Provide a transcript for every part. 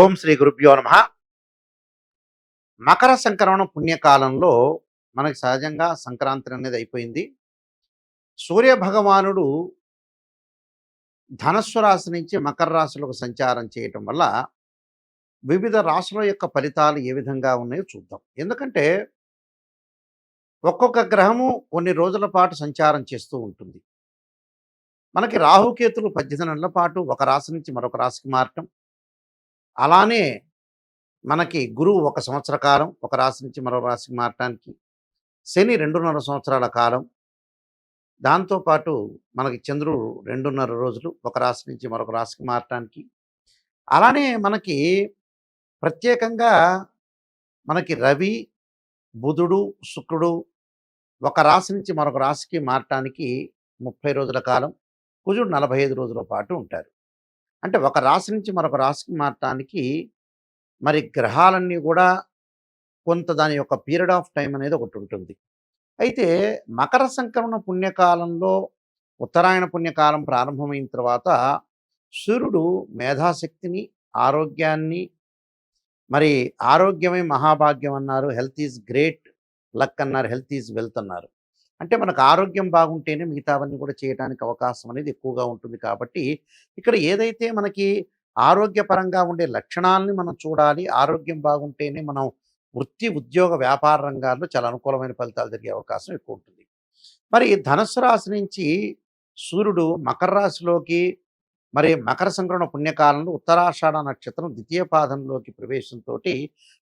ఓం శ్రీ గురుభ్యో నమ. మకర సంక్రమణ పుణ్యకాలంలో మనకి సహజంగా సంక్రాంతి అనేది అయిపోయింది. సూర్య భగవానుడు ధనస్సు రాశి నుంచి మకర రాశులకు సంచారం చేయటం వల్ల వివిధ రాశుల యొక్క ఫలితాలు ఏ విధంగా ఉన్నాయో చూద్దాం. ఎందుకంటే ఒక్కొక్క గ్రహము కొన్ని రోజుల పాటు సంచారం చేస్తూ ఉంటుంది. మనకి రాహుకేతులు పద్దెనిమిది నెలల పాటు ఒక రాశి నుంచి మరొక రాశికి మారటం అలానే మనకి గురువు ఒక సంవత్సర కాలం ఒక రాశి నుంచి మరో రాశికి మారటానికి శని రెండున్నర సంవత్సరాల కాలం. దాంతోపాటు మనకి చంద్రుడు రెండున్నర రోజులు ఒక రాశి నుంచి మరొక రాశికి మారటానికి. అలానే మనకి ప్రత్యేకంగా మనకి రవి బుధుడు శుక్రుడు ఒక రాశి నుంచి మరొక రాశికి మారటానికి ముప్పై రోజుల కాలం కుజుడు నలభై ఐదు రోజుల పాటు ఉంటారు. అంటే ఒక రాశి నుంచి మరొక రాశికి మారటానికి మరి గ్రహాలన్నీ కూడా కొంత దాని యొక్క పీరియడ్ ఆఫ్ టైం అనేది ఒకటి ఉంటుంది. అయితే మకర సంక్రమణ పుణ్యకాలంలో ఉత్తరాయణ పుణ్యకాలం ప్రారంభమైన తర్వాత సూర్యుడు మేధాశక్తిని ఆరోగ్యాన్ని మరి ఆరోగ్యమే మహాభాగ్యం అన్నారు. హెల్త్ ఈజ్ గ్రేట్ లక్ అన్నారు. హెల్త్ ఈజ్ వెల్త్ అన్నారు. అంటే మనకు ఆరోగ్యం బాగుంటేనే మిగతావన్నీ కూడా చేయడానికి అవకాశం అనేది ఎక్కువగా ఉంటుంది కాబట్టి ఇక్కడ ఏదైతే మనకి ఆరోగ్యపరంగా ఉండే లక్షణాలని మనం చూడాలి ఆరోగ్యం బాగుంటేనే మనం వృత్తి ఉద్యోగ వ్యాపార రంగాల్లో చాలా అనుకూలమైన ఫలితాలు జరిగే అవకాశం ఎక్కువ ఉంటుంది. మరి ధనుసు రాశి నుంచి సూర్యుడు మకర రాశిలోకి మరి మకర సంక్రమణ పుణ్యకాలంలో ఉత్తరాషాఢ నక్షత్రం ద్వితీయ పాదంలోకి ప్రవేశంతో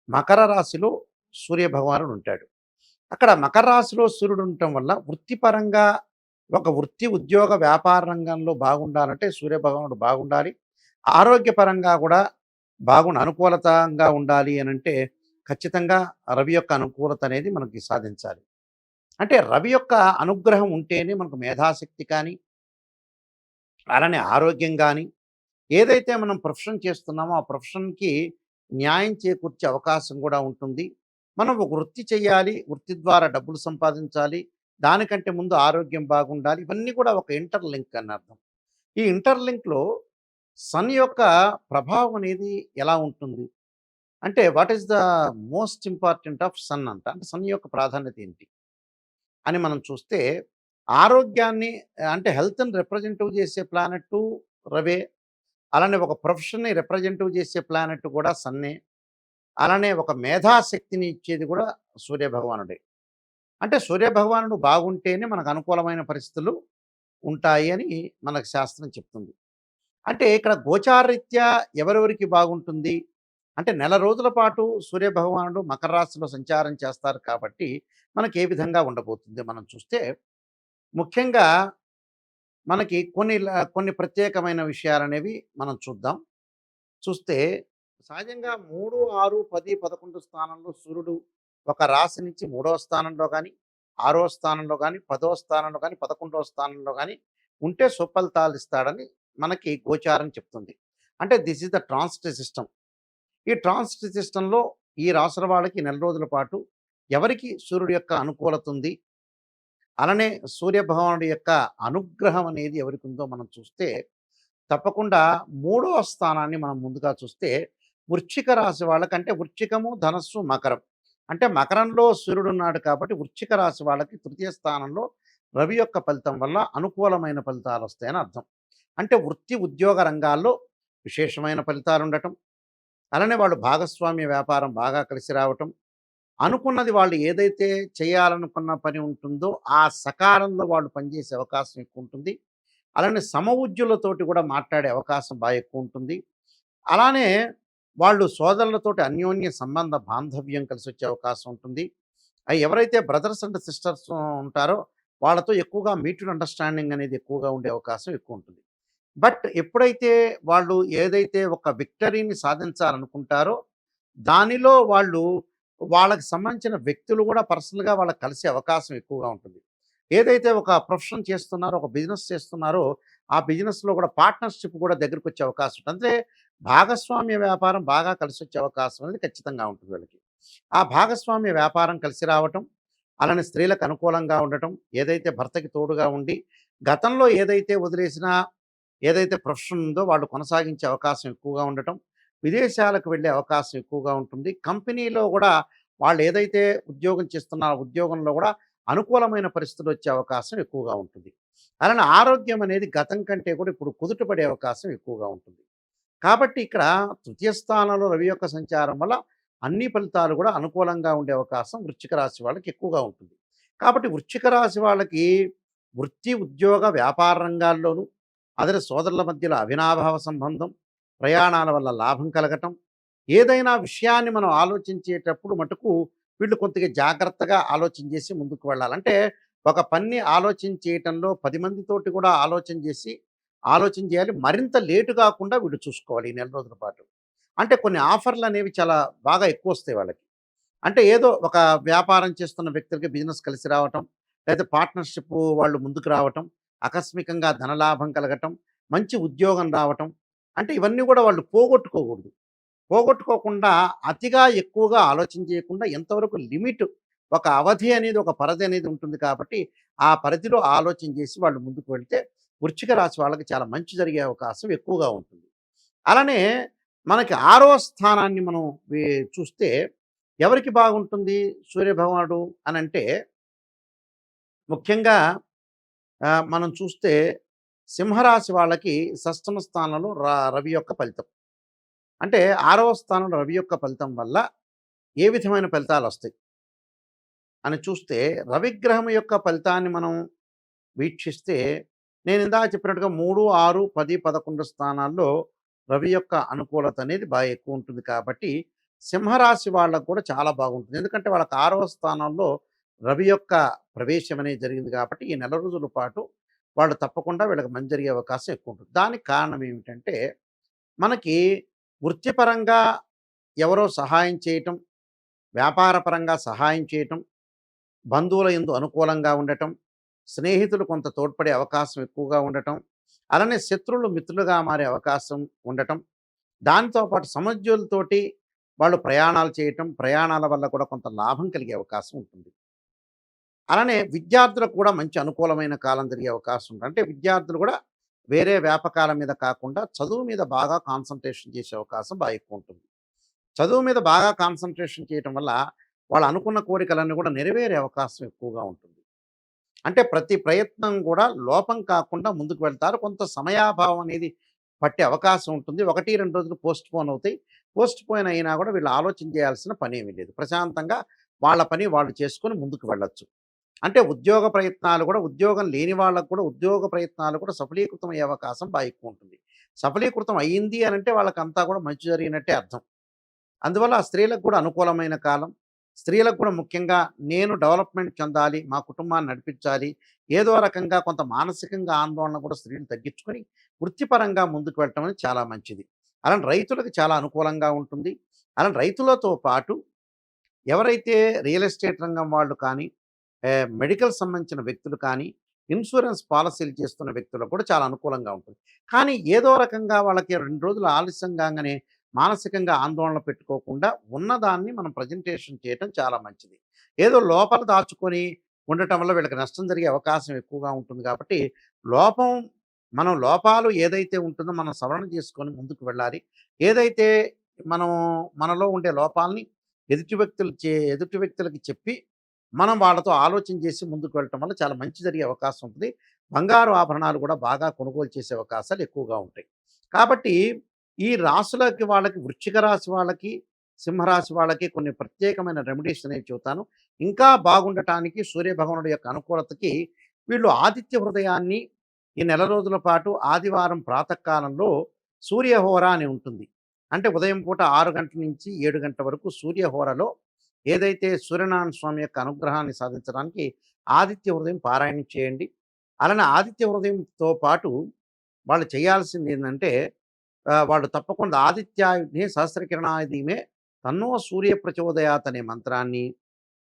మకర రాశిలో సూర్య భగవానుడు ఉంటాడు. అక్కడ మకర రాశిలో సూర్యుడు ఉండటం వల్ల వృత్తిపరంగా ఒక వృత్తి ఉద్యోగ వ్యాపార రంగంలో బాగుండాలంటే సూర్య భగవానుడు బాగుండాలి. ఆరోగ్యపరంగా కూడా బాగుండి అనుకూలతంగా ఉండాలి అని అంటే ఖచ్చితంగా రవి యొక్క అనుకూలత అనేది మనకి సాధించాలి. అంటే రవి యొక్క అనుగ్రహం ఉంటేనే మనకు మేధాశక్తి కానీ అలానే ఆరోగ్యం కానీ ఏదైతే మనం ప్రొఫెషన్ చేస్తున్నామో ఆ ప్రొఫెషన్కి న్యాయం చేకూర్చే అవకాశం కూడా ఉంటుంది. మనం ఒక వృత్తి చేయాలి వృత్తి ద్వారా డబ్బులు సంపాదించాలి దానికంటే ముందు ఆరోగ్యం బాగుండాలి ఇవన్నీ కూడా ఒక ఇంటర్లింక్ అని అర్థం. ఈ ఇంటర్లింక్లో సన్ యొక్క ప్రభావం అనేది ఎలా ఉంటుంది? అంటే what is the most important of sun అంట. అంటే సన్ యొక్క ప్రాధాన్యత ఏంటి? అని మనం చూస్తే ఆరోగ్యాన్ని అంటే హెల్త్ని రిప్రజెంటివ్ చేసే ప్లానెట్ రవే. అలానే ఒక ప్రొఫెషన్ని రిప్రజెంటివ్ చేసే ప్లానెట్ కూడా సన్నే అలానే ఒక మేధాశక్తిని ఇచ్చేది కూడా సూర్యభగవానుడే. అంటే సూర్యభగవానుడు బాగుంటేనే మనకు అనుకూలమైన పరిస్థితులు ఉంటాయి అని మనకు శాస్త్రం చెప్తుంది. అంటే ఇక్కడ గోచారీత్యా ఎవరెవరికి బాగుంటుంది? అంటే నెల రోజుల పాటు సూర్యభగవానుడు మకర రాశిలో సంచారం చేస్తారు కాబట్టి మనకి ఏ విధంగా ఉండబోతుంది మనం చూస్తే ముఖ్యంగా మనకి కొన్ని కొన్ని ప్రత్యేకమైన విషయాలు అనేవి మనం చూద్దాం. చూస్తే సహజంగా మూడు ఆరు పది పదకొండు స్థానంలో సూర్యుడు ఒక రాశి నుంచి మూడవ స్థానంలో కానీ ఆరో స్థానంలో కానీ పదవ స్థానంలో కానీ పదకొండవ స్థానంలో కానీ ఉంటే సుఫలితాలు ఇస్తాడని మనకి గోచారం చెప్తుంది. అంటే this is the transit system. ఈ ట్రాన్సిట్ సిస్టంలో ఈ రాసుల వాళ్ళకి నెల రోజుల పాటు ఎవరికి సూర్యుడు యొక్క అనుకూలత ఉంది? అలానే సూర్య భగవానుడి యొక్క అనుగ్రహం అనేది ఎవరికి ఉందో మనం చూస్తే తప్పకుండా మూడవ స్థానాన్ని మనం ముందుగా చూస్తే వృశ్చిక రాశి వాళ్ళకంటే వృచ్చికము ధనస్సు మకరం. అంటే మకరంలో సూర్యుడు ఉన్నాడు కాబట్టి వృశ్చిక రాశి వాళ్ళకి తృతీయ స్థానంలో రవి యొక్క ఫలితం వల్ల అనుకూలమైన ఫలితాలు వస్తాయని అర్థం. అంటే వృత్తి ఉద్యోగ రంగాల్లో విశేషమైన ఫలితాలు ఉండటం అలానే వాళ్ళు భాగస్వామ్య వ్యాపారం బాగా కలిసి రావటం అనుకున్నది వాళ్ళు ఏదైతే చేయాలనుకున్న పని ఉంటుందో ఆ సకాలంలో వాళ్ళు పనిచేసే అవకాశం ఎక్కువ ఉంటుంది. అలానే సమవుజ్యులతోటి కూడా మాట్లాడే అవకాశం బాగా ఎక్కువ ఉంటుంది. అలానే వాళ్ళు సోదరులతోటి అన్యోన్య సంబంధ బాంధవ్యం కలిసి వచ్చే అవకాశం ఉంటుంది. అవి ఎవరైతే బ్రదర్స్ అండ్ సిస్టర్స్ ఉంటారో వాళ్ళతో ఎక్కువగా మీటుడ్ అండర్స్టాండింగ్ అనేది ఎక్కువగా ఉండే అవకాశం ఎక్కువ ఉంటుంది. బట్ ఎప్పుడైతే వాళ్ళు ఏదైతే ఒక విక్టరీని సాధించాలనుకుంటారో దానిలో వాళ్ళు వాళ్ళకి సంబంధించిన వ్యక్తులు కూడా పర్సనల్గా వాళ్ళకి కలిసే అవకాశం ఎక్కువగా ఉంటుంది. ఏదైతే ఒక ప్రొఫెషన్ చేస్తున్నారో ఒక బిజినెస్ చేస్తున్నారో ఆ బిజినెస్లో కూడా పార్ట్నర్షిప్ కూడా దగ్గరికి వచ్చే అవకాశం ఉంటుంది. అంటే భాగస్వామ్య వ్యాపారం బాగా కలిసి వచ్చే అవకాశం అనేది ఖచ్చితంగా ఉంటుంది వీళ్ళకి. ఆ భాగస్వామ్య వ్యాపారం కలిసి రావటం అలానే స్త్రీలకు అనుకూలంగా ఉండటం ఏదైతే భర్తకి తోడుగా ఉండి గతంలో ఏదైతే వదిలేసినా ఏదైతే ప్రొఫెషన్ ఉందో వాళ్ళు కొనసాగించే అవకాశం ఎక్కువగా ఉండటం విదేశాలకు వెళ్ళే అవకాశం ఎక్కువగా ఉంటుంది. కంపెనీలో కూడా వాళ్ళు ఏదైతే ఉద్యోగం చేస్తున్నారో ఉద్యోగంలో కూడా అనుకూలమైన పరిస్థితులు వచ్చే అవకాశం ఎక్కువగా ఉంటుంది. అలానే ఆరోగ్యం అనేది గతం కంటే కూడా ఇప్పుడు కుదుటపడే అవకాశం ఎక్కువగా ఉంటుంది. కాబట్టి ఇక్కడ తృతీయ స్థానంలో రవి యొక్క సంచారం వల్ల అన్ని ఫలితాలు కూడా అనుకూలంగా ఉండే అవకాశం వృశ్చిక రాశి వాళ్ళకి ఎక్కువగా ఉంటుంది. కాబట్టి వృశ్చిక రాశి వాళ్ళకి వృత్తి ఉద్యోగ వ్యాపార రంగాల్లోనూ అదే సోదరుల మధ్యలో అవినాభావ సంబంధం ప్రయాణాల వల్ల లాభం కలగటం ఏదైనా విషయాన్ని మనం ఆలోచించేటప్పుడు మటుకు వీళ్ళు కొద్దిగా జాగ్రత్తగా ఆలోచన చేసి ముందుకు వెళ్ళాలంటే ఒక పని ఆలోచించేయటంలో పది మందితోటి కూడా ఆలోచన చేసి ఆలోచన చేయాలి. మరింత లేటు కాకుండా వీళ్ళు చూసుకోవాలి ఈ నెల రోజుల పాటు. అంటే కొన్ని ఆఫర్లు అనేవి చాలా బాగా ఎక్కువ వస్తాయి వాళ్ళకి. అంటే ఏదో ఒక వ్యాపారం చేస్తున్న వ్యక్తులకి బిజినెస్ కలిసి రావటం లేదా పార్ట్నర్షిప్ వాళ్ళు ముందుకు రావటం ఆకస్మికంగా ధనలాభం కలగటం మంచి ఉద్యోగం రావటం అంటే ఇవన్నీ కూడా వాళ్ళు పోగొట్టుకోకూడదు. పోగొట్టుకోకుండా అతిగా ఎక్కువగా ఆలోచన చేయకుండా ఎంతవరకు లిమిట్ ఒక అవధి అనేది ఒక పరిధి అనేది ఉంటుంది కాబట్టి ఆ పరిధిలో ఆలోచన చేసి వాళ్ళు ముందుకు వెళ్తే వృచ్చిక రాశి వాళ్ళకి చాలా మంచి జరిగే అవకాశం ఎక్కువగా ఉంటుంది. అలానే మనకి ఆరో స్థానాన్ని మనం చూస్తే ఎవరికి బాగుంటుంది సూర్యభగవానుడు అని అంటే ముఖ్యంగా మనం చూస్తే సింహరాశి వాళ్ళకి షష్టమ స్థానంలో రా- రవి యొక్క ఫలితం. అంటే ఆరవ స్థానంలో రవి యొక్క ఫలితం వల్ల ఏ విధమైన ఫలితాలు వస్తాయి? అని చూస్తే రవిగ్రహం యొక్క ఫలితాన్ని మనం వీక్షిస్తే నేను ఇందాక చెప్పినట్టుగా మూడు ఆరు పది పదకొండు స్థానాల్లో రవి యొక్క అనుకూలత అనేది బాగా ఎక్కువ ఉంటుంది కాబట్టి సింహరాశి వాళ్ళకు కూడా చాలా బాగుంటుంది. ఎందుకంటే వాళ్ళకి ఆరవ స్థానంలో రవి యొక్క ప్రవేశం అనేది జరిగింది కాబట్టి ఈ నెల రోజుల పాటు వాళ్ళు తప్పకుండా వీళ్ళకి మంచి జరిగే అవకాశం ఎక్కువ ఉంటుంది. దానికి కారణం ఏమిటంటే మనకి వృత్తిపరంగా ఎవరో సహాయం చేయటం వ్యాపారపరంగా సహాయం చేయటం బంధువుల ఎందు అనుకూలంగా ఉండటం స్నేహితులు కొంత తోడ్పడే అవకాశం ఎక్కువగా ఉండటం అలానే శత్రువులు మిత్రులుగా మారే అవకాశం ఉండటం. దాంతోపాటు సమజ్యులతోటి వాళ్ళు ప్రయాణాలు చేయటం ప్రయాణాల వల్ల కూడా కొంత లాభం కలిగే అవకాశం ఉంటుంది. అలానే విద్యార్థులకు కూడా మంచి అనుకూలమైన కాలం జరిగే అవకాశం ఉంటుంది. అంటే విద్యార్థులు కూడా వేరే వ్యాపకాల మీద కాకుండా చదువు మీద బాగా కాన్సన్ట్రేషన్ చేసే అవకాశం బాగా ఎక్కువ ఉంటుంది. చదువు మీద బాగా కాన్సన్ట్రేషన్ చేయటం వల్ల వాళ్ళు అనుకున్న కోరికలన్నీ కూడా నెరవేరే అవకాశం ఎక్కువగా ఉంటుంది. అంటే ప్రతి ప్రయత్నం కూడా లోపం కాకుండా ముందుకు వెళ్తారు. కొంత సమయాభావం అనేది పట్టే అవకాశం ఉంటుంది. ఒకటి రెండు రోజులు పోస్ట్ పోన్ అవుతాయి. పోస్ట్ పోన్ అయినా కూడా వీళ్ళు ఆలోచన చేయాల్సిన పని ఏమీ లేదు. ప్రశాంతంగా వాళ్ళ పని వాళ్ళు చేసుకొని ముందుకు వెళ్ళొచ్చు. అంటే ఉద్యోగ ప్రయత్నాలు కూడా ఉద్యోగం లేని వాళ్ళకు కూడా ఉద్యోగ ప్రయత్నాలు కూడా సఫలీకృతం అయ్యే అవకాశం బాగా ఎక్కువ ఉంటుంది. సఫలీకృతం అయ్యింది అని అంటే వాళ్ళకంతా కూడా మంచి జరిగినట్టే అర్థం. అందువల్ల ఆ స్త్రీలకు కూడా అనుకూలమైన కాలం. స్త్రీలకు కూడా ముఖ్యంగా నేను డెవలప్మెంట్ చెందాలి మా కుటుంబాన్ని నడిపించాలి ఏదో రకంగా కొంత మానసికంగా ఆందోళన కూడా స్త్రీలు తగ్గించుకొని వృత్తిపరంగా ముందుకు వెళ్ళటం అనేది చాలా మంచిది. అలాంటి రైతులకు చాలా అనుకూలంగా ఉంటుంది. అలాంటి రైతులతో పాటు ఎవరైతే రియల్ ఎస్టేట్ రంగం వాళ్ళు కానీ మెడికల్ సంబంధించిన వ్యక్తులు కానీ ఇన్సూరెన్స్ పాలసీలు చేస్తున్న వ్యక్తులకు కూడా చాలా అనుకూలంగా ఉంటుంది. కానీ ఏదో రకంగా వాళ్ళకి రెండు రోజులు ఆలస్యం కాగానే మానసికంగా ఆందోళన పెట్టుకోకుండా ఉన్నదాన్ని మనం ప్రజెంటేషన్ చేయటం చాలా మంచిది. ఏదో లోపల దాచుకొని ఉండటం వల్ల వీళ్ళకి నష్టం జరిగే అవకాశం ఎక్కువగా ఉంటుంది కాబట్టి లోపం మనం లోపాలు ఏదైతే ఉంటుందో మనం సవరణ చేసుకొని ముందుకు వెళ్ళాలి. ఏదైతే మనం మనలో ఉండే లోపాలని ఎదుటి వ్యక్తులు చే ఎదుటి వ్యక్తులకి చెప్పి మనం వాళ్ళతో ఆలోచన చేసి ముందుకు వెళ్ళటం వల్ల చాలా మంచి జరిగే అవకాశం ఉంటుంది. బంగారు ఆభరణాలు కూడా బాగా కొనుగోలు చేసే అవకాశాలు ఎక్కువగా ఉంటాయి. కాబట్టి ఈ రాశులకి వాళ్ళకి వృశ్చిక రాశి వాళ్ళకి సింహరాశి వాళ్ళకి కొన్ని ప్రత్యేకమైన రెమెడీస్ అనేవి చెబుతాను. ఇంకా బాగుండటానికి సూర్యభగవానుడి యొక్క అనుకూలతకి వీళ్ళు ఆదిత్య హృదయాన్ని ఈ నెల రోజుల పాటు ఆదివారం ప్రాతకాలంలో సూర్యహోర అని ఉంటుంది. అంటే ఉదయం పూట ఆరు గంటల నుంచి ఏడు గంటల వరకు సూర్యహోరలో ఏదైతే సూర్యనారాయణ స్వామి యొక్క అనుగ్రహాన్ని సాధించడానికి ఆదిత్య హృదయం పారాయణం చేయండి. అలానే ఆదిత్య హృదయంతో పాటు వాళ్ళు చేయాల్సింది ఏంటంటే వాళ్ళు తప్పకుండా ఆదిత్యాయుధే సహస్రకిరణాయుధీమే తన్నో సూర్య ప్రచోదయాత్ అనే మంత్రాన్ని.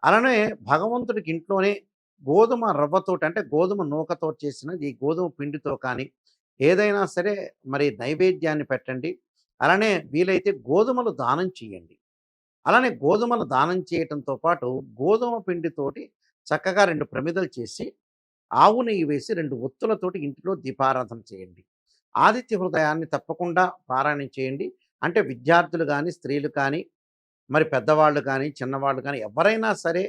అలానే భగవంతుడికి ఇంట్లోనే గోధుమ రవ్వతోటి అంటే గోధుమ నూకతో చేసిన ఈ గోధుమ పిండితో కానీ ఏదైనా సరే మరి నైవేద్యాన్ని పెట్టండి. అలానే వీలైతే గోధుమలు దానం చేయండి. అలానే గోధుమలు దానం చేయటంతో పాటు గోధుమ పిండితోటి చక్కగా రెండు ప్రమిదలు చేసి ఆవు నెయ్యి వేసి రెండు ఒత్తులతోటి ఇంటిలో దీపారాధన చేయండి. ఆదిత్య హృదయాన్ని తప్పకుండా పారాయణం చేయండి. అంటే విద్యార్థులు కానీ స్త్రీలు కానీ మరి పెద్దవాళ్ళు కానీ చిన్నవాళ్ళు కానీ ఎవరైనా సరే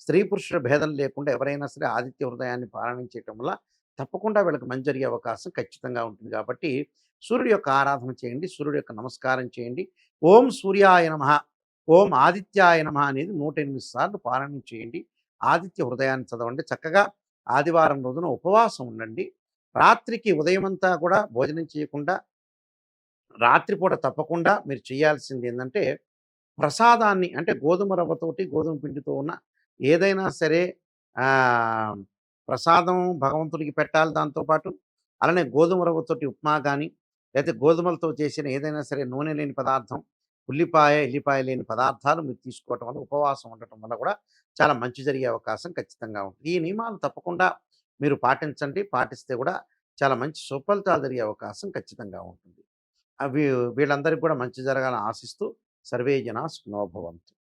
స్త్రీ పురుషుల భేదం లేకుండా ఎవరైనా సరే ఆదిత్య హృదయాన్ని పారాయణం చేయటం వల్ల తప్పకుండా వీళ్ళకి మంచి జరిగే అవకాశం ఖచ్చితంగా ఉంటుంది. కాబట్టి సూర్యుడు యొక్క ఆరాధన చేయండి. సూర్యుడు యొక్క నమస్కారం చేయండి. ఓం సూర్యాయ నమ ఓం ఆదిత్యాయ నమ అనేది నూట ఎనిమిది సార్లు పారాయణం చేయండి. ఆదిత్య హృదయాన్ని చదవండి. చక్కగా ఆదివారం రోజున ఉపవాసం ఉండండి. రాత్రికి ఉదయం అంతా కూడా భోజనం చేయకుండా రాత్రిపూట తప్పకుండా మీరు చేయాల్సింది ఏంటంటే ప్రసాదాన్ని అంటే గోధుమ రవ్వతోటి గోధుమ పిండితో ఉన్న ఏదైనా సరే ప్రసాదం భగవంతుడికి పెట్టాలి దాంతోపాటు అలానే గోధుమ రవ్వతోటి ఉప్మా కానీ లేకపోతే గోధుమలతో చేసిన ఏదైనా సరే నూనె లేని పదార్థం ఉల్లిపాయ ఎల్లిపాయ లేని పదార్థాలు మీరు తీసుకోవటం వల్ల ఉపవాసం ఉండటం వల్ల కూడా చాలా మంచి జరిగే అవకాశం ఖచ్చితంగా ఉంటుంది. ఈ నియమాలు తప్పకుండా మీరు పాటించండి. పాటిస్తే కూడా చాలా మంచి సుఫలితాలు జరిగే అవకాశం ఖచ్చితంగా ఉంటుంది. అవి వీళ్ళందరికీ కూడా మంచి జరగాలని ఆశిస్తూ సర్వే జనా సుఖనోభవంతు